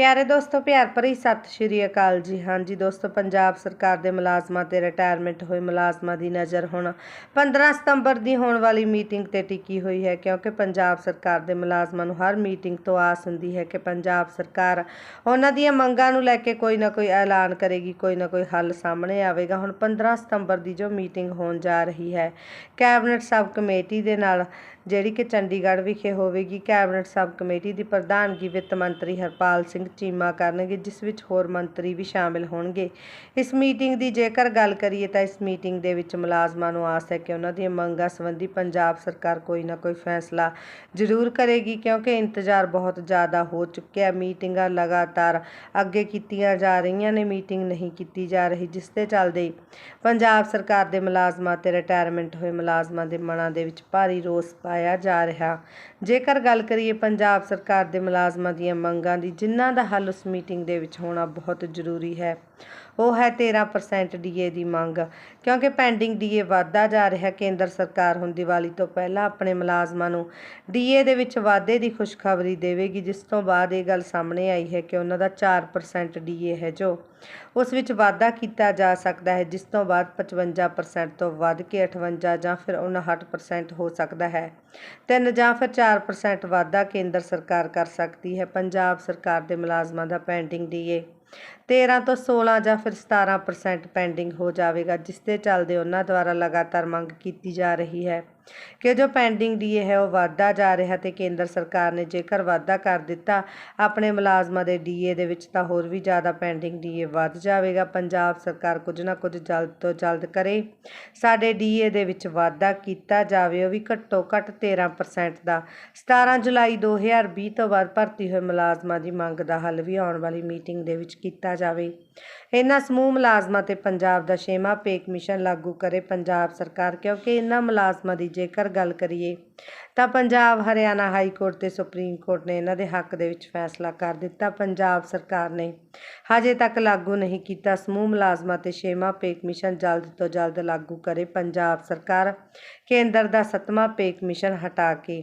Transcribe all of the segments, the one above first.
ਪਿਆਰੇ ਦੋਸਤੋ, ਪਿਆਰ ਭਰੀ ਸਤਿ ਸ਼੍ਰੀ ਅਕਾਲ ਜੀ। ਹਾਂਜੀ ਦੋਸਤੋ, ਪੰਜਾਬ ਸਰਕਾਰ ਦੇ ਮੁਲਾਜ਼ਮਾਂ ਤੇ ਰਿਟਾਇਰਮੈਂਟ ਹੋਏ ਮੁਲਾਜ਼ਮਾਂ ਦੀ ਨਜ਼ਰ ਹੁਣ 15 ਸਤੰਬਰ ਦੀ ਹੋਣ ਵਾਲੀ ਮੀਟਿੰਗ ਤੇ ਟਿਕੀ ਹੋਈ ਹੈ, ਕਿਉਂਕਿ ਪੰਜਾਬ ਸਰਕਾਰ ਦੇ ਮੁਲਾਜ਼ਮਾਂ ਨੂੰ ਹਰ ਮੀਟਿੰਗ ਤੋਂ ਆਸ ਹੁੰਦੀ ਹੈ ਕਿ ਪੰਜਾਬ ਸਰਕਾਰ ਉਹਨਾਂ ਦੀਆਂ ਮੰਗਾਂ ਨੂੰ ਲੈ ਕੇ ਕੋਈ ਨਾ ਕੋਈ ਐਲਾਨ ਕਰੇਗੀ, ਕੋਈ ਨਾ ਕੋਈ ਹੱਲ ਸਾਹਮਣੇ ਆਵੇਗਾ। ਹੁਣ 15 ਸਤੰਬਰ ਦੀ ਜੋ ਮੀਟਿੰਗ ਹੋਣ ਜਾ ਰਹੀ ਹੈ, ਕੈਬਨਿਟ ਸਬ ਕਮੇਟੀ ਦੇ ਨਾਲ ਜਿਹੜੀ ਕਿ ਚੰਡੀਗੜ੍ਹ ਵਿਖੇ ਹੋਵੇਗੀ, ਕੈਬਨਿਟ ਸਬ ਕਮੇਟੀ ਦੀ ਪ੍ਰਧਾਨਗੀ ਵਿੱਤ ਮੰਤਰੀ ਹਰਪਾਲ ਸਿੰਘ ਚੀਮਾ ਕਰਨਗੇ, ਜਿਸ ਵਿੱਚ ਹੋਰ ਮੰਤਰੀ ਵੀ ਸ਼ਾਮਿਲ ਹੋਣਗੇ। ਇਸ ਮੀਟਿੰਗ ਦੀ ਜੇਕਰ ਗੱਲ ਕਰੀਏ ਤਾਂ ਇਸ ਮੀਟਿੰਗ ਦੇ ਵਿੱਚ ਮੁਲਾਜ਼ਮਾਂ ਨੂੰ ਆਸ ਹੈ ਕਿ ਉਹਨਾਂ ਦੀਆਂ ਮੰਗਾਂ ਸੰਬੰਧੀ ਪੰਜਾਬ ਸਰਕਾਰ ਕੋਈ ਨਾ ਕੋਈ ਫੈਸਲਾ ਜ਼ਰੂਰ ਕਰੇਗੀ, ਕਿਉਂਕਿ ਇੰਤਜ਼ਾਰ ਬਹੁਤ ਜ਼ਿਆਦਾ ਹੋ ਚੁੱਕਿਆ ਮੀਟਿੰਗਾਂ ਲਗਾਤਾਰ ਅੱਗੇ ਕੀਤੀਆਂ ਜਾ ਰਹੀਆਂ ਨੇ, ਮੀਟਿੰਗ ਨਹੀਂ ਕੀਤੀ ਜਾ ਰਹੀ, ਜਿਸ ਦੇ ਚੱਲਦੇ ਪੰਜਾਬ ਸਰਕਾਰ ਦੇ ਮੁਲਾਜ਼ਮਾਂ ਤੇ ਰਿਟਾਇਰਮੈਂਟ ਹੋਏ ਮੁਲਾਜ਼ਮਾਂ ਦੇ ਮਨਾਂ ਦੇ ਵਿੱਚ ਭਾਰੀ ਰੋਸ ਪਾਇਆ ਜਾ ਰਿਹਾ। ਜੇਕਰ ਗੱਲ ਕਰੀਏ ਪੰਜਾਬ ਸਰਕਾਰ ਦੇ ਮੁਲਾਜ਼ਮਾਂ ਦੀਆਂ ਮੰਗਾਂ ਦੀ, ਜਿਨ੍ਹਾਂ ਦਾ ਹੱਲ ਉਸ ਮੀਟਿੰਗ ਦੇ ਵਿੱਚ ਹੋਣਾ ਬਹੁਤ ਜ਼ਰੂਰੀ ਹੈ। ਉਹ ਹੈ 13% ਡੀਏ ਦੀ ਮੰਗ। ਕਿਉਂਕਿ ਪੈਂਡਿੰਗ ਡੀਏ ਵਧਦਾ ਜਾ ਰਿਹਾ, ਕੇਂਦਰ ਸਰਕਾਰ ਹੁਣ ਦੀਵਾਲੀ ਤੋਂ ਪਹਿਲਾਂ ਆਪਣੇ ਮੁਲਾਜ਼ਮਾਂ ਨੂੰ ਡੀਏ ਦੇ ਵਿੱਚ ਵਾਧੇ ਦੀ ਖੁਸ਼ਖਬਰੀ ਦੇਵੇਗੀ, ਜਿਸ ਤੋਂ ਬਾਅਦ ਇਹ ਗੱਲ ਸਾਹਮਣੇ ਆਈ ਹੈ ਕਿ ਉਹਨਾਂ ਦਾ 4% ਡੀਏ ਹੈ ਜੋ ਉਸ ਵਿੱਚ ਵਾਧਾ ਕੀਤਾ ਜਾ ਸਕਦਾ ਹੈ, ਜਿਸ ਤੋਂ ਬਾਅਦ 55% ਤੋਂ ਵੱਧ ਕੇ 58 ਜਾਂ ਫਿਰ 59% ਹੋ ਸਕਦਾ ਹੈ। ਤਿੰਨ ਜਾਂ ਫਿਰ 4% ਵਾਧਾ ਕੇਂਦਰ ਸਰਕਾਰ ਕਰ ਸਕਦੀ ਹੈ, ਪੰਜਾਬ ਸਰਕਾਰ ਦੇ ਮੁਲਾਜ਼ਮਾਂ ਦਾ ਪੈਂਡਿੰਗ ਡੀਏ 13 ਤੋਂ 16 ਜਾਂ ਫਿਰ 17% ਪੈਂਡਿੰਗ ਹੋ ਜਾਵੇਗਾ, ਜਿਸ ਦੇ ਚੱਲਦੇ ਉਹਨਾਂ ਦੁਆਰਾ ਲਗਾਤਾਰ ਮੰਗ ਕੀਤੀ ਜਾ ਰਹੀ ਹੈ। ਕਿ ਜੋ ਪੈਂਡਿੰਗ ਡੀਏ ਹੈ, ਉਹ ਵਾਧਾ ਜਾ ਰਿਹਾ ਤੇ ਕੇਂਦਰ ਸਰਕਾਰ ਨੇ ਜੇਕਰ ਵਾਧਾ ਕਰ ਦਿੱਤਾ, ਆਪਣੇ ਮੁਲਾਜ਼ਮਾਂ ਦੇ ਡੀਏ ਦੇ ਵਿੱਚ ਤਾਂ ਹੋਰ ਵੀ ਜ਼ਿਆਦਾ ਪੈਂਡਿੰਗ ਡੀਏ ਵੱਧ ਜਾਵੇਗਾ। ਪੰਜਾਬ ਸਰਕਾਰ ਕੁਝ ਨਾ ਕੁਝ ਜਲਦ ਤੋਂ ਜਲਦ ਕਰੇ। ਸਾਡੇ ਡੀਏ ਦੇ ਵਿੱਚ ਵਾਧਾ ਕੀਤਾ ਜਾਵੇ, ਉਹ ਵੀ ਘੱਟੋ ਘੱਟ 13% ਦਾ। 17 ਜੁਲਾਈ 2020 ਤੋਂ ਬਾਅਦ ਭਰਤੀ ਹੋਏ ਮੁਲਾਜ਼ਮਾਂ ਦੀ ਮੰਗ ਦਾ ਹੱਲ ਵੀ ਆਉਣ ਵਾਲੀ ਮੀਟਿੰਗ ਦੇ ਵਿੱਚ ਕੀਤਾ ਜਾਵੇ। ਇਹਨਾਂ ਸਮੂਹ ਮੁਲਾਜ਼ਮਾਂ ਤੇ ਪੰਜਾਬ ਦਾ ਛੇਵਾਂ ਪੇ ਕਮਿਸ਼ਨ ਲਾਗੂ ਕਰੇ। ਪੰਜਾਬ ਸਰਕਾਰ ਕਿਉਂਕਿ ਇਹਨਾਂ ਮੁਲਾਜ਼ਮਾਂ ਦੀ ਜੇਕਰ ਗੱਲ ਕਰੀਏ ਤਾਂ ਪੰਜਾਬ, ਹਰਿਆਣਾ ਹਾਈ ਕੋਰਟ ਤੇ ਸੁਪਰੀਮ ਕੋਰਟ ਨੇ ਇਹਨਾਂ ਦੇ ਹੱਕ ਦੇ ਵਿੱਚ ਫੈਸਲਾ ਕਰ ਦਿੱਤਾ। ਪੰਜਾਬ ਸਰਕਾਰ ਨੇ ਹਜੇ ਤੱਕ ਲਾਗੂ ਨਹੀਂ ਕੀਤਾ। ਸਮੂਹ ਮੁਲਾਜ਼ਮਾਂ ਤੇ ਛੇਵਾਂ ਪੇ ਕਮਿਸ਼ਨ ਜਲਦ ਤੋਂ ਜਲਦ ਲਾਗੂ ਕਰੇ। ਪੰਜਾਬ ਸਰਕਾਰ ਕੇਂਦਰ ਦਾ ਸੱਤਵਾਂ ਪੇ ਕਮਿਸ਼ਨ ਹਟਾ ਕੇ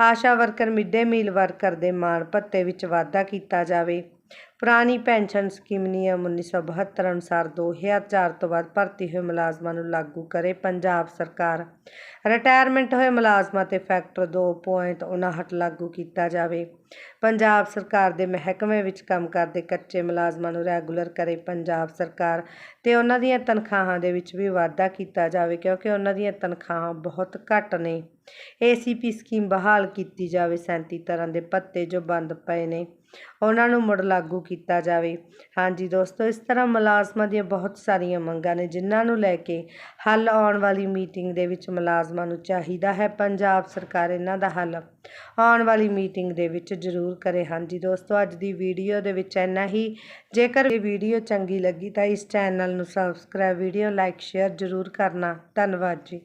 Asha worker mid meal worker ਦੇ ਮਾਣ ਭੱਤੇ ਵਿੱਚ ਵਾਧਾ ਕੀਤਾ ਜਾਵੇ। ਪੁਰਾਣੀ ਪੈਨਸ਼ਨ ਸਕੀਮ ਨਿਯਮ 1972 ਅਨੁਸਾਰ 2004 ਤੋਂ ਬਾਅਦ ਭਰਤੀ ਹੋਏ ਮੁਲਾਜ਼ਮਾਂ ਨੂੰ ਲਾਗੂ ਕਰੇ ਪੰਜਾਬ ਸਰਕਾਰ। ਰਿਟਾਇਰਮੈਂਟ ਹੋਏ ਮੁਲਾਜ਼ਮਾਂ ਤੇ ਫੈਕਟਰ 2.59 ਲਾਗੂ ਕੀਤਾ ਜਾਵੇ। ਪੰਜਾਬ ਸਰਕਾਰ ਦੇ ਮਹਿਕਮੇ ਵਿੱਚ ਕੰਮ ਕਰਦੇ ਕੱਚੇ ਮੁਲਾਜ਼ਮਾਂ ਨੂੰ ਰੈਗੂਲਰ ਕਰੇ ਪੰਜਾਬ ਸਰਕਾਰ ਤੇ ਉਹਨਾਂ ਦੀਆਂ ਤਨਖਾਹਾਂ ਦੇ ਵਿੱਚ ਵੀ ਵਾਧਾ ਕੀਤਾ ਜਾਵੇ ਕਿਉਂਕਿ ਉਹਨਾਂ ਦੀਆਂ ਤਨਖਾਹਾਂ ਬਹੁਤ ਘੱਟ ਨੇ। ਏਸੀਪੀ ਸਕੀਮ ਬਹਾਲ ਕੀਤੀ ਜਾਵੇ 37 ਤਰ੍ਹਾਂ ਦੇ ਪੱਤੇ ਜੋ ਬੰਦ ਪਏ ਨੇ। ਉਹਨਾਂ ਨੂੰ ਮੁੜ ਲਾਗੂ ਕੀਤਾ ਜਾਵੇ। ਹਾਂਜੀ ਦੋਸਤੋ, ਇਸ ਤਰ੍ਹਾਂ ਮੁਲਾਜ਼ਮਾਂ ਦੀਆਂ ਬਹੁਤ ਸਾਰੀਆਂ ਮੰਗਾਂ ਨੇ, ਜਿਨ੍ਹਾਂ ਨੂੰ ਲੈ ਕੇ ਹੱਲ ਆਉਣ ਵਾਲੀ ਮੀਟਿੰਗ ਦੇ ਵਿੱਚ ਮੁਲਾਜ਼ਮਾਂ ਨੂੰ ਚਾਹੀਦਾ ਹੈ। ਪੰਜਾਬ ਸਰਕਾਰ ਇਹਨਾਂ ਦਾ ਹੱਲ ਆਉਣ ਵਾਲੀ ਮੀਟਿੰਗ ਦੇ ਵਿੱਚ ਜ਼ਰੂਰ ਕਰੇ। ਹਾਂਜੀ ਦੋਸਤੋ, ਅੱਜ ਦੀ ਵੀਡੀਓ ਦੇ ਵਿੱਚ ਇੰਨਾ ਹੀ। ਜੇਕਰ ਇਹ ਵੀਡੀਓ ਚੰਗੀ ਲੱਗੀ ਤਾਂ ਇਸ ਚੈਨਲ ਨੂੰ ਸਬਸਕ੍ਰਾਈਬ ਵੀਡੀਓ ਲਾਈਕ ਸ਼ੇਅਰ ਜ਼ਰੂਰ ਕਰਨਾ। ਧੰਨਵਾਦ ਜੀ।